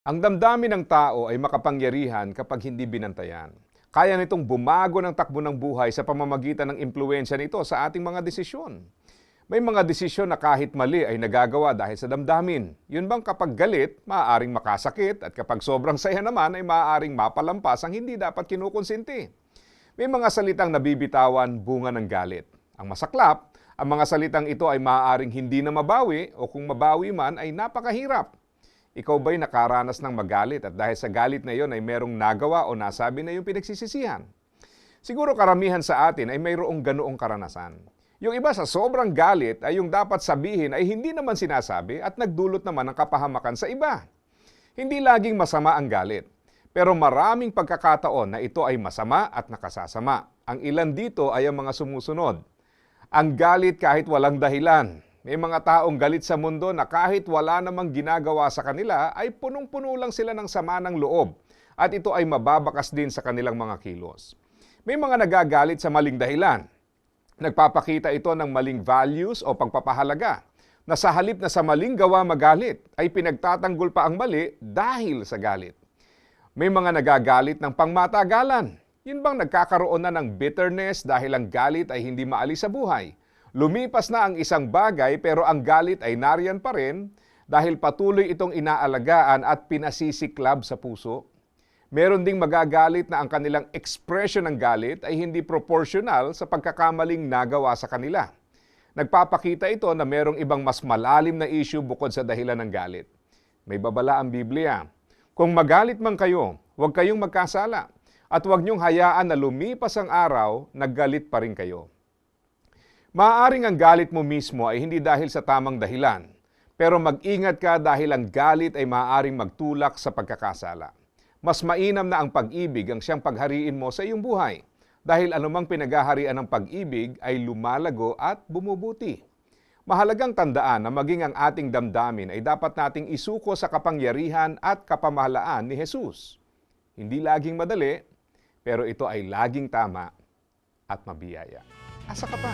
Ang damdamin ng tao ay makapangyarihan kapag hindi binantayan. Kaya nitong bumago ng takbo ng buhay sa pamamagitan ng impluensya nito sa ating mga desisyon. May mga desisyon na kahit mali ay nagagawa dahil sa damdamin. Yun bang kapag galit, maaaring makasakit at kapag sobrang saya naman ay maaaring mapalampas ang hindi dapat kinukonsinti. May mga salitang nabibitawan bunga ng galit. Ang masaklap, ang mga salitang ito ay maaaring hindi na mabawi o kung mabawi man ay napakahirap. Ikaw ba'y nakaranas ng magalit at dahil sa galit na iyon ay merong nagawa o nasabi na yung pinagsisisihan? Siguro karamihan sa atin ay mayroong ganoong karanasan. Yung iba sa sobrang galit ay yung dapat sabihin ay hindi naman sinasabi at nagdulot naman ng kapahamakan sa iba. Hindi laging masama ang galit. Pero maraming pagkakataon na ito ay masama at nakasasama. Ang ilan dito ay ang mga sumusunod. Ang galit kahit walang dahilan. May mga taong galit sa mundo na kahit wala namang ginagawa sa kanila ay punong-puno lang sila ng sama ng loob. At ito ay mababakas din sa kanilang mga kilos. May mga nagagalit sa maling dahilan. Nagpapakita ito ng maling values o pagpapahalaga na sa halip na sa maling gawa magalit ay pinagtatanggol pa ang mali dahil sa galit. May mga nagagalit ng pangmatagalan. Yun bang nagkakaroon na ng bitterness dahil ang galit ay hindi maalis sa buhay? Lumipas na ang isang bagay pero ang galit ay nariyan pa rin dahil patuloy itong inaalagaan at pinasisiklab sa puso. Meron ding magagalit na ang kanilang expression ng galit ay hindi proportional sa pagkakamaling nagawa sa kanila. Nagpapakita ito na merong ibang mas malalim na issue bukod sa dahilan ng galit. May babala ang Biblia. Kung magalit man kayo, huwag kayong magkasala at huwag niyong hayaan na lumipas ang araw, naggalit pa rin kayo. Maaaring ang galit mo mismo ay hindi dahil sa tamang dahilan, pero mag-ingat ka dahil ang galit ay maaaring magtulak sa pagkakasala. Mas mainam na ang pag-ibig ang siyang paghariin mo sa iyong buhay dahil anumang pinaghaharian ng pag-ibig ay lumalago at bumubuti. Mahalagang tandaan na maging ang ating damdamin ay dapat nating isuko sa kapangyarihan at kapamahalaan ni Jesus. Hindi laging madali, pero ito ay laging tama at mabiyaya. Asa ka pa?